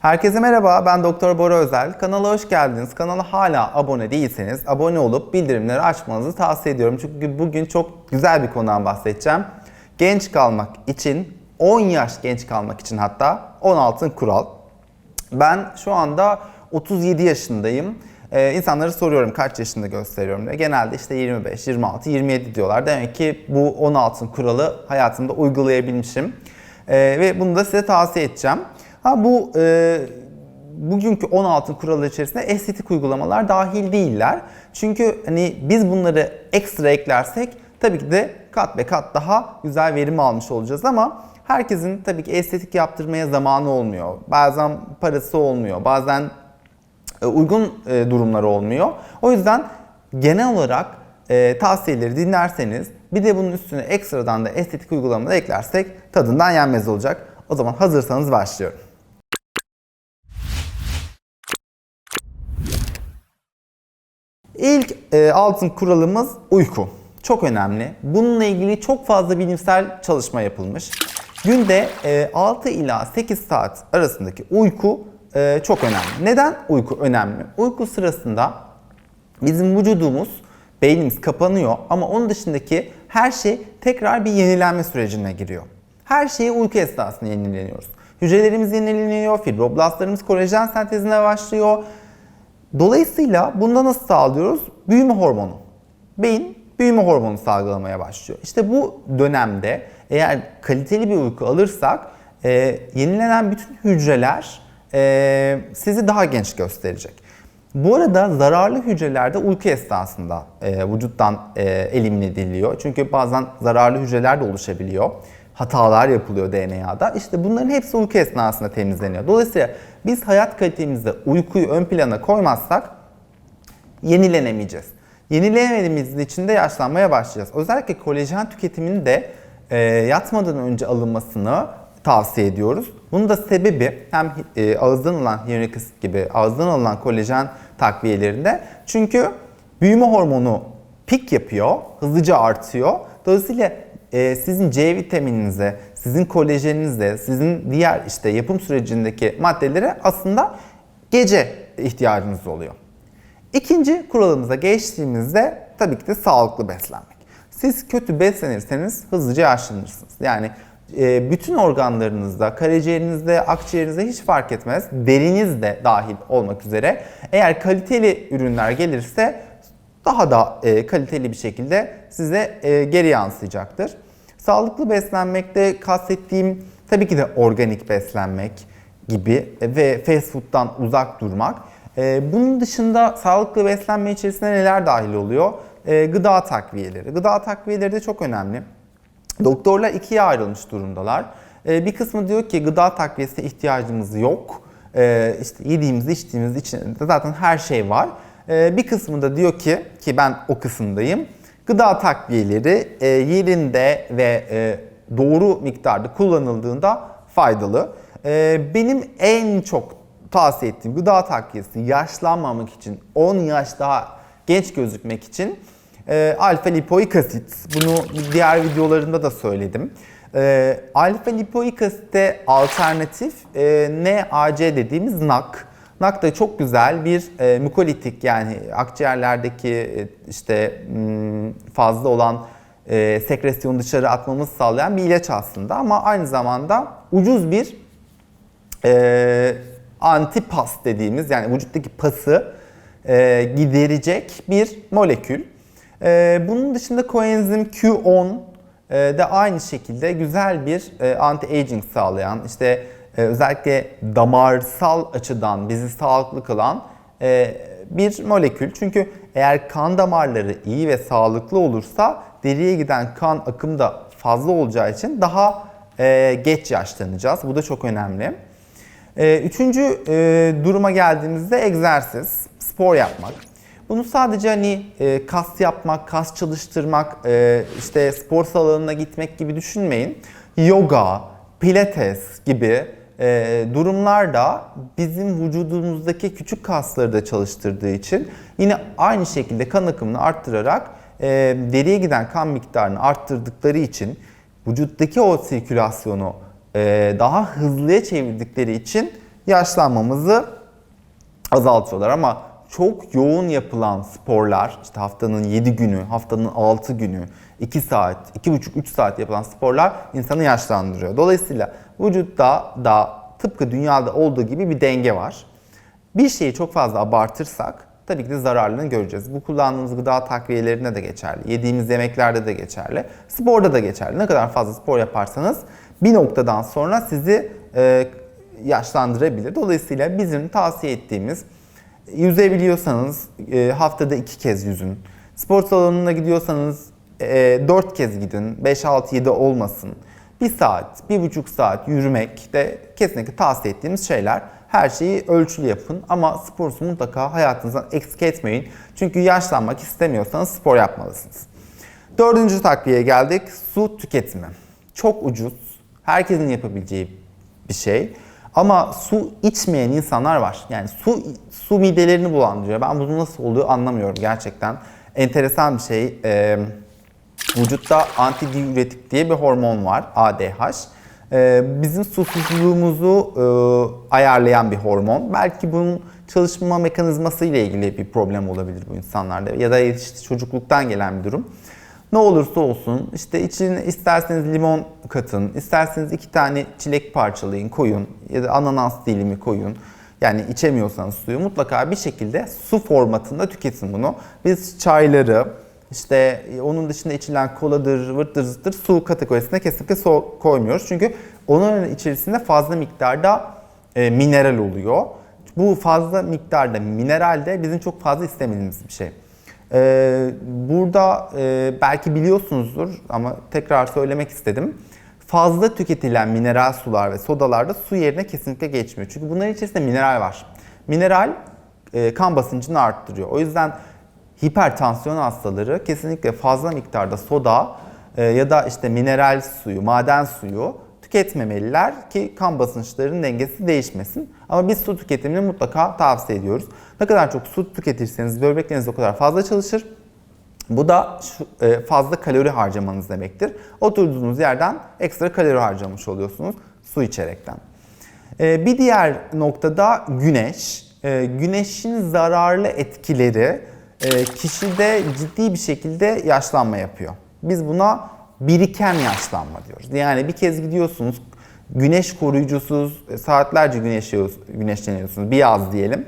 Herkese merhaba, ben Doktor Bora Özel. Kanala hoş geldiniz. Kanala hala abone değilseniz abone olup bildirimleri açmanızı tavsiye ediyorum. Çünkü bugün çok güzel bir konudan bahsedeceğim. Genç kalmak için, 10 yaş genç kalmak için hatta 16 kural. Ben şu anda 37 yaşındayım. Ee, insanlara soruyorum kaç yaşında gösteriyorum diye. Genelde işte 25, 26, 27 diyorlar. Demek ki bu 16 kuralı hayatımda uygulayabilmişim. Ee, ve bunu da size tavsiye edeceğim. Ha bu e, bugünkü 16 kuralı içerisinde estetik uygulamalar dahil değiller. Çünkü hani biz bunları ekstra eklersek tabii ki de kat be kat daha güzel verim almış olacağız ama herkesin tabii ki estetik yaptırmaya zamanı olmuyor. Bazen parası olmuyor. Bazen e, uygun e, durumları olmuyor. O yüzden genel olarak e, tavsiyeleri dinlerseniz bir de bunun üstüne ekstradan da estetik uygulamaları eklersek tadından yenmez olacak. O zaman hazırsanız başlıyorum. İlk e, altın kuralımız uyku. Çok önemli. Bununla ilgili çok fazla bilimsel çalışma yapılmış. Günde e, 6 ila 8 saat arasındaki uyku e, çok önemli. Neden uyku önemli? Uyku sırasında bizim vücudumuz, beynimiz kapanıyor ama onun dışındaki her şey tekrar bir yenilenme sürecine giriyor. Her şeyi uyku esnasında yenileniyoruz. Hücrelerimiz yenileniyor, fibroblastlarımız kolajen sentezine başlıyor. Dolayısıyla bunda nasıl sağlıyoruz? Büyüme hormonu. Beyin büyüme hormonu salgılamaya başlıyor. İşte bu dönemde eğer kaliteli bir uyku alırsak e, yenilenen bütün hücreler e, sizi daha genç gösterecek. Bu arada zararlı hücreler de uyku esnasında e, vücuttan e, elimine ediliyor. Çünkü bazen zararlı hücreler de oluşabiliyor. Hatalar yapılıyor DNA'da. İşte bunların hepsi uyku esnasında temizleniyor. Dolayısıyla biz hayat kalitemizde uykuyu ön plana koymazsak yenilenemeyeceğiz. Yenilenemediğimiz için de yaşlanmaya başlayacağız. Özellikle kolajen tüketimini de e, yatmadan önce alınmasını tavsiye ediyoruz. Bunun da sebebi hem e, ağızdan alınan hyaluronik asit gibi ağızdan alınan kolajen takviyelerinde çünkü büyüme hormonu pik yapıyor, hızlıca artıyor. Dolayısıyla e, sizin C vitamininize, sizin kolajeninize, sizin diğer işte yapım sürecindeki maddelere aslında gece ihtiyacınız oluyor. İkinci kuralımıza geçtiğimizde tabii ki de sağlıklı beslenmek. Siz kötü beslenirseniz hızlıca yaşlanırsınız. Yani e, bütün organlarınızda, karaciğerinizde, akciğerinizde hiç fark etmez. Deriniz de dahil olmak üzere. Eğer kaliteli ürünler gelirse daha da e, kaliteli bir şekilde size e, geri yansıyacaktır. Sağlıklı beslenmekte kastettiğim tabii ki de organik beslenmek gibi ve fast food'dan uzak durmak. E, bunun dışında sağlıklı beslenme içerisinde neler dahil oluyor? E, gıda takviyeleri. Gıda takviyeleri de çok önemli. Doktorlar ikiye ayrılmış durumdalar. E, bir kısmı diyor ki gıda takviyesine ihtiyacımız yok. E, işte yediğimiz, içtiğimiz içinde zaten her şey var. E, bir kısmı da diyor ki, ki ben o kısımdayım, gıda takviyeleri e, yerinde ve e, doğru miktarda kullanıldığında faydalı. E, benim en çok tavsiye ettiğim gıda takviyesi yaşlanmamak için, 10 yaş daha genç gözükmek için alfa lipoik asit. Bunu diğer videolarımda da söyledim. E, alfa lipoik asite alternatif e, NAC dediğimiz NAC. NAC da çok güzel bir e, mukolitik yani akciğerlerdeki e, işte m, fazla olan e, sekresyonu dışarı atmamızı sağlayan bir ilaç aslında ama aynı zamanda ucuz bir e, antipas dediğimiz yani vücuttaki pası e, giderecek bir molekül. E, bunun dışında koenzim Q10 e, de aynı şekilde güzel bir e, anti-aging sağlayan işte özellikle damarsal açıdan bizi sağlıklı kılan e, bir molekül. Çünkü eğer kan damarları iyi ve sağlıklı olursa deriye giden kan akımı da fazla olacağı için daha e, geç yaşlanacağız. Bu da çok önemli. E, üçüncü e, duruma geldiğimizde egzersiz, spor yapmak. Bunu sadece hani e, kas yapmak, kas çalıştırmak, e, işte spor salonuna gitmek gibi düşünmeyin. Yoga, pilates gibi e, durumlarda bizim vücudumuzdaki küçük kasları da çalıştırdığı için yine aynı şekilde kan akımını arttırarak e, deriye giden kan miktarını arttırdıkları için vücuttaki o sirkülasyonu e, daha hızlıya çevirdikleri için yaşlanmamızı azaltıyorlar ama çok yoğun yapılan sporlar, işte haftanın 7 günü, haftanın 6 günü, 2 saat, 2,5-3 saat yapılan sporlar insanı yaşlandırıyor. Dolayısıyla vücutta da tıpkı dünyada olduğu gibi bir denge var. Bir şeyi çok fazla abartırsak tabii ki de zararlarını göreceğiz. Bu kullandığımız gıda takviyelerinde de geçerli, yediğimiz yemeklerde de geçerli, sporda da geçerli. Ne kadar fazla spor yaparsanız bir noktadan sonra sizi e, yaşlandırabilir. Dolayısıyla bizim tavsiye ettiğimiz yüzebiliyorsanız e, haftada iki kez yüzün. Spor salonuna gidiyorsanız e, 4 kez gidin. 5-6-7 olmasın. Bir saat, bir buçuk saat yürümek de kesinlikle tavsiye ettiğimiz şeyler. Her şeyi ölçülü yapın ama sporunuzu mutlaka hayatınızdan eksik etmeyin. Çünkü yaşlanmak istemiyorsanız spor yapmalısınız. Dördüncü takviyeye geldik. Su tüketimi. Çok ucuz. Herkesin yapabileceği bir şey. Ama su içmeyen insanlar var. Yani su su midelerini bulandırıyor. Ben bunu nasıl oluyor anlamıyorum gerçekten. Enteresan bir şey. Ee, vücutta antidiüretik diye bir hormon var. ADH. Ee, bizim susuzluğumuzu e, ayarlayan bir hormon. Belki bunun çalışma mekanizması ile ilgili bir problem olabilir bu insanlarda. Ya da işte çocukluktan gelen bir durum. Ne olursa olsun işte içine isterseniz limon katın, isterseniz iki tane çilek parçalayın koyun ya da ananas dilimi koyun. Yani içemiyorsanız suyu mutlaka bir şekilde su formatında tüketin bunu. Biz çayları, işte onun dışında içilen koladır, vırttır zıttır su kategorisine kesinlikle su koymuyoruz. Çünkü onun içerisinde fazla miktarda e, mineral oluyor. Bu fazla miktarda mineral de bizim çok fazla istemediğimiz bir şey. Ee, burada e, belki biliyorsunuzdur ama tekrar söylemek istedim. Fazla tüketilen mineral sular ve sodalarda su yerine kesinlikle geçmiyor. Çünkü bunların içerisinde mineral var. Mineral e, kan basıncını arttırıyor. O yüzden hipertansiyon hastaları kesinlikle fazla miktarda soda e, ya da işte mineral suyu, maden suyu tüketmemeliler ki kan basınçlarının dengesi değişmesin. Ama biz su tüketimini mutlaka tavsiye ediyoruz. Ne kadar çok su tüketirseniz böbrekleriniz o kadar fazla çalışır. Bu da şu, e, fazla kalori harcamanız demektir. Oturduğunuz yerden ekstra kalori harcamış oluyorsunuz su içerekten. E, bir diğer noktada güneş. E, güneşin zararlı etkileri kişide ciddi bir şekilde yaşlanma yapıyor. Biz buna biriken yaşlanma diyoruz. Yani bir kez gidiyorsunuz güneş koruyucusuz saatlerce güneş güneşleniyorsunuz bir yaz diyelim.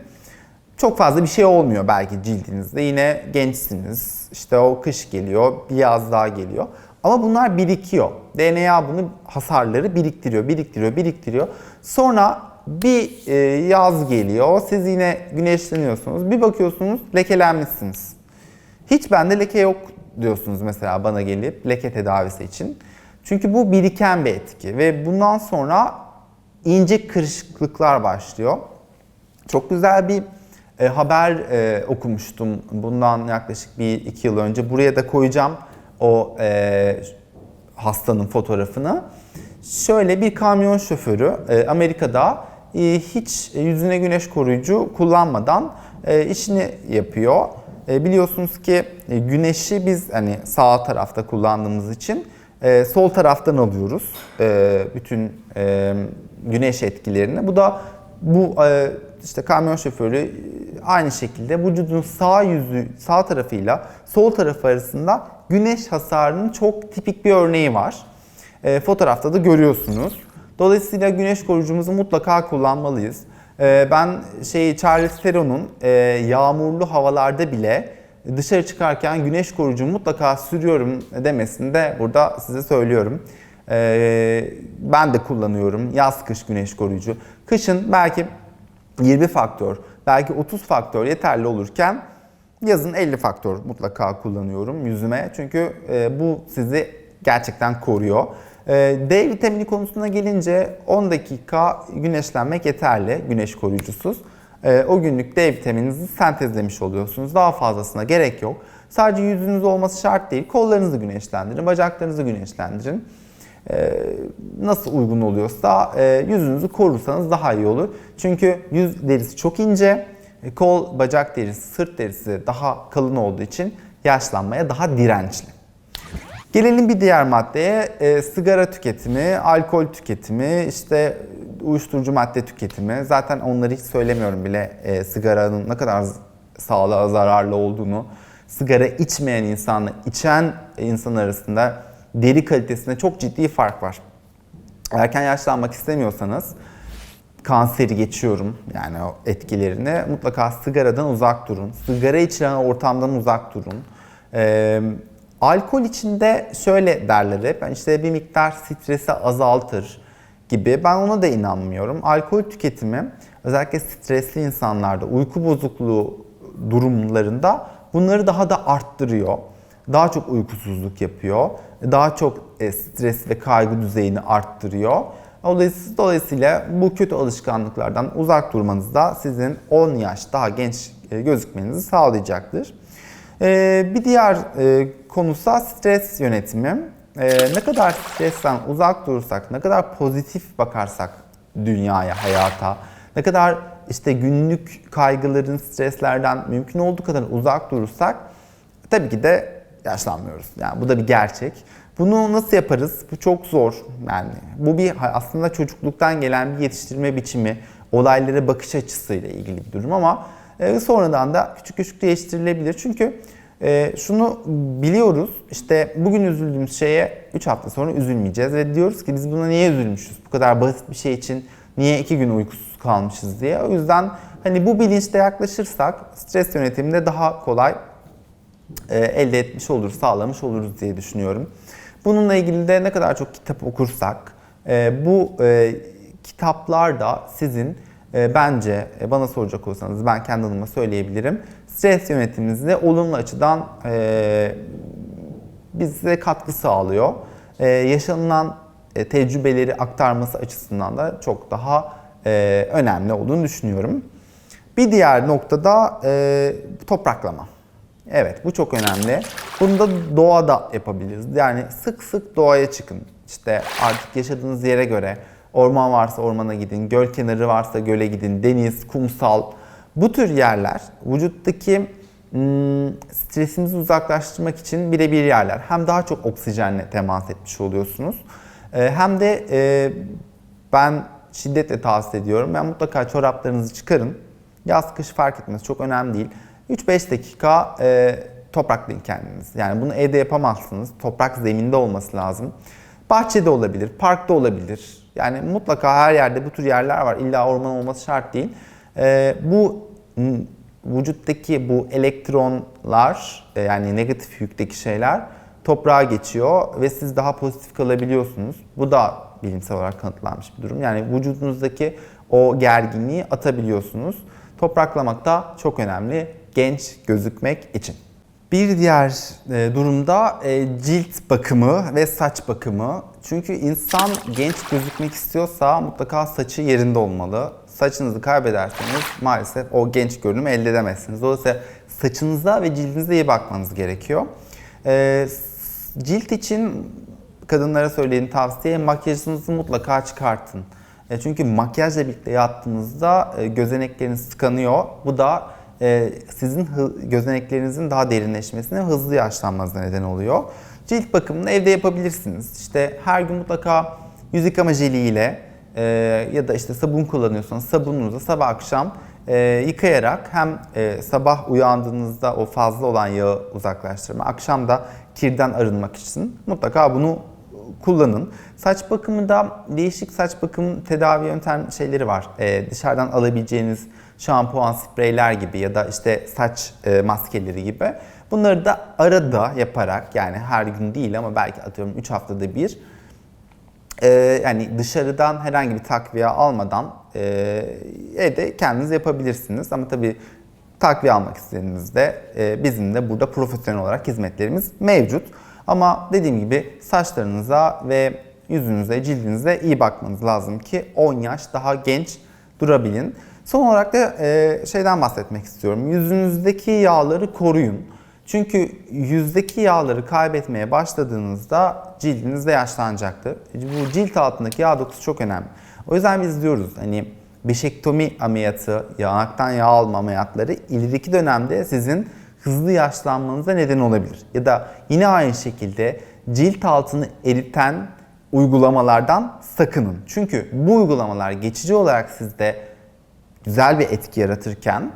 Çok fazla bir şey olmuyor belki cildinizde. Yine gençsiniz. İşte o kış geliyor, bir yaz daha geliyor. Ama bunlar birikiyor. DNA bunu hasarları biriktiriyor, biriktiriyor, biriktiriyor. Sonra bir e, yaz geliyor, siz yine güneşleniyorsunuz. Bir bakıyorsunuz lekelenmişsiniz. Hiç bende leke yok diyorsunuz mesela bana gelip leke tedavisi için. Çünkü bu biriken bir etki ve bundan sonra ince kırışıklıklar başlıyor. Çok güzel bir e, haber e, okumuştum bundan yaklaşık bir iki yıl önce. Buraya da koyacağım o e, hastanın fotoğrafını. Şöyle bir kamyon şoförü e, Amerika'da hiç yüzüne güneş koruyucu kullanmadan e, işini yapıyor. E, biliyorsunuz ki e, güneşi biz hani sağ tarafta kullandığımız için e, sol taraftan alıyoruz e, bütün e, güneş etkilerini. Bu da bu e, işte kamyon şoförü e, aynı şekilde vücudun sağ yüzü sağ tarafıyla sol tarafı arasında güneş hasarının çok tipik bir örneği var. E, fotoğrafta da görüyorsunuz. Dolayısıyla güneş koruyucumuzu mutlaka kullanmalıyız. E, ben şey Charles Theron'un e, yağmurlu havalarda bile dışarı çıkarken güneş koruyucu mutlaka sürüyorum demesini de burada size söylüyorum. E, ben de kullanıyorum yaz kış güneş koruyucu. Kışın belki 20 faktör, belki 30 faktör yeterli olurken yazın 50 faktör mutlaka kullanıyorum yüzüme. Çünkü e, bu sizi gerçekten koruyor. E, D vitamini konusuna gelince 10 dakika güneşlenmek yeterli güneş koruyucusuz. E, o günlük D vitamininizi sentezlemiş oluyorsunuz. Daha fazlasına gerek yok. Sadece yüzünüz olması şart değil. Kollarınızı güneşlendirin, bacaklarınızı güneşlendirin. Ee, nasıl uygun oluyorsa e, yüzünüzü korursanız daha iyi olur. Çünkü yüz derisi çok ince, e, kol, bacak derisi, sırt derisi daha kalın olduğu için yaşlanmaya daha dirençli. Gelelim bir diğer maddeye, e, sigara tüketimi, alkol tüketimi, işte uyuşturucu madde tüketimi. Zaten onları hiç söylemiyorum bile e, sigaranın ne kadar sağlığa zararlı olduğunu. Sigara içmeyen insanla içen insan arasında deri kalitesinde çok ciddi fark var. Erken yaşlanmak istemiyorsanız kanseri geçiyorum yani o etkilerini mutlaka sigaradan uzak durun. Sigara içilen ortamdan uzak durun. Ee, alkol içinde şöyle derler hep yani işte bir miktar stresi azaltır gibi. Ben ona da inanmıyorum. Alkol tüketimi özellikle stresli insanlarda uyku bozukluğu durumlarında bunları daha da arttırıyor. Daha çok uykusuzluk yapıyor. Daha çok e, stres ve kaygı düzeyini arttırıyor. Dolayısıyla, bu kötü alışkanlıklardan uzak durmanız da sizin 10 yaş daha genç e, gözükmenizi sağlayacaktır. E, Bir diğer e, konusa stres yönetimi. E, Ne kadar stresten uzak durursak, ne kadar pozitif bakarsak dünyaya, hayata, ne kadar işte günlük kaygıların, streslerden mümkün olduğu kadar uzak durursak tabii ki de yaşlanmıyoruz. Yani bu da bir gerçek. Bunu nasıl yaparız? Bu çok zor. Yani bu bir aslında çocukluktan gelen bir yetiştirme biçimi, olaylara bakış açısıyla ilgili bir durum ama e, sonradan da küçük küçük değiştirilebilir. Çünkü e, şunu biliyoruz. işte bugün üzüldüğümüz şeye 3 hafta sonra üzülmeyeceğiz ve diyoruz ki biz buna niye üzülmüşüz? Bu kadar basit bir şey için niye 2 gün uykusuz kalmışız diye. O yüzden hani bu bilinçle yaklaşırsak stres yönetiminde daha kolay e, elde etmiş oluruz, sağlamış oluruz diye düşünüyorum. Bununla ilgili de ne kadar çok kitap okursak, bu kitaplar da sizin e, bence e, bana soracak olsanız ben kendi adıma söyleyebilirim. Stres yönetiminize olumlu açıdan e, bize katkı sağlıyor. E, yaşanılan e, tecrübeleri aktarması açısından da çok daha e, önemli olduğunu düşünüyorum. Bir diğer noktada e, topraklama. Evet bu çok önemli. Bunu da doğada yapabiliriz. Yani sık sık doğaya çıkın. İşte artık yaşadığınız yere göre orman varsa ormana gidin, göl kenarı varsa göle gidin, deniz, kumsal. Bu tür yerler vücuttaki hmm, stresinizi uzaklaştırmak için birebir yerler. Hem daha çok oksijenle temas etmiş oluyorsunuz. Ee, hem de e, ben şiddetle tavsiye ediyorum. Ben mutlaka çoraplarınızı çıkarın. Yaz kış fark etmez çok önemli değil. 3-5 dakika e, topraklayın kendiniz. Yani bunu evde yapamazsınız. Toprak zeminde olması lazım. Bahçede olabilir, parkta olabilir. Yani mutlaka her yerde bu tür yerler var. İlla orman olması şart değil. E, bu vücuttaki bu elektronlar e, yani negatif yükteki şeyler toprağa geçiyor ve siz daha pozitif kalabiliyorsunuz. Bu da bilimsel olarak kanıtlanmış bir durum. Yani vücudunuzdaki o gerginliği atabiliyorsunuz. Topraklamak da çok önemli genç gözükmek için. Bir diğer e, durumda e, cilt bakımı ve saç bakımı. Çünkü insan genç gözükmek istiyorsa mutlaka saçı yerinde olmalı. Saçınızı kaybederseniz maalesef o genç görünümü elde edemezsiniz. Dolayısıyla saçınıza ve cildinize iyi bakmanız gerekiyor. E, cilt için kadınlara söylediğim tavsiye makyajınızı mutlaka çıkartın. Çünkü makyajla birlikte yattığınızda gözenekleriniz tıkanıyor. Bu da sizin gözeneklerinizin daha derinleşmesine, hızlı yaşlanmanıza neden oluyor. Cilt bakımını evde yapabilirsiniz. İşte her gün mutlaka yüz yıkama jeliyle e, ya da işte sabun kullanıyorsanız sabununuzu sabah akşam e, yıkayarak hem e, sabah uyandığınızda o fazla olan yağı uzaklaştırma, akşam da kirden arınmak için mutlaka bunu kullanın. Saç bakımında değişik saç bakım tedavi yöntem şeyleri var. E, dışarıdan alabileceğiniz şampuan, spreyler gibi ya da işte saç e, maskeleri gibi. Bunları da arada yaparak yani her gün değil ama belki atıyorum 3 haftada bir e, yani dışarıdan herhangi bir takviye almadan e, evde kendiniz yapabilirsiniz. Ama tabii takviye almak istediğinizde bizim de burada profesyonel olarak hizmetlerimiz mevcut. Ama dediğim gibi saçlarınıza ve yüzünüze, cildinize iyi bakmanız lazım ki 10 yaş daha genç durabilin. Son olarak da e, şeyden bahsetmek istiyorum. Yüzünüzdeki yağları koruyun. Çünkü yüzdeki yağları kaybetmeye başladığınızda cildiniz de yaşlanacaktır. Bu cilt altındaki yağ dokusu çok önemli. O yüzden biz diyoruz hani bişektomi ameliyatı, yanaktan yağ alma ameliyatları ileriki dönemde sizin hızlı yaşlanmanıza neden olabilir. Ya da yine aynı şekilde cilt altını eriten uygulamalardan sakının. Çünkü bu uygulamalar geçici olarak sizde güzel bir etki yaratırken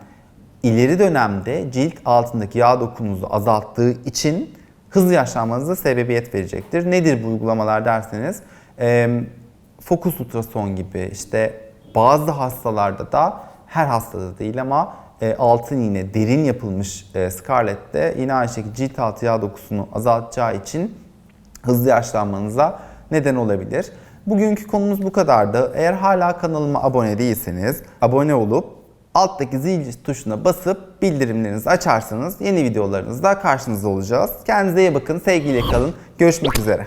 ileri dönemde cilt altındaki yağ dokununuzu azalttığı için hızlı yaşlanmanıza sebebiyet verecektir. Nedir bu uygulamalar derseniz e, fokus ultrason gibi işte bazı hastalarda da her hastada değil ama e, altın iğne derin yapılmış e, Scarlett'te yine aynı şekilde cilt altı yağ dokusunu azaltacağı için hızlı yaşlanmanıza neden olabilir. Bugünkü konumuz bu kadardı. Eğer hala kanalıma abone değilseniz abone olup alttaki zil tuşuna basıp bildirimlerinizi açarsanız yeni videolarınızda karşınızda olacağız. Kendinize iyi bakın, sevgiyle kalın. Görüşmek üzere.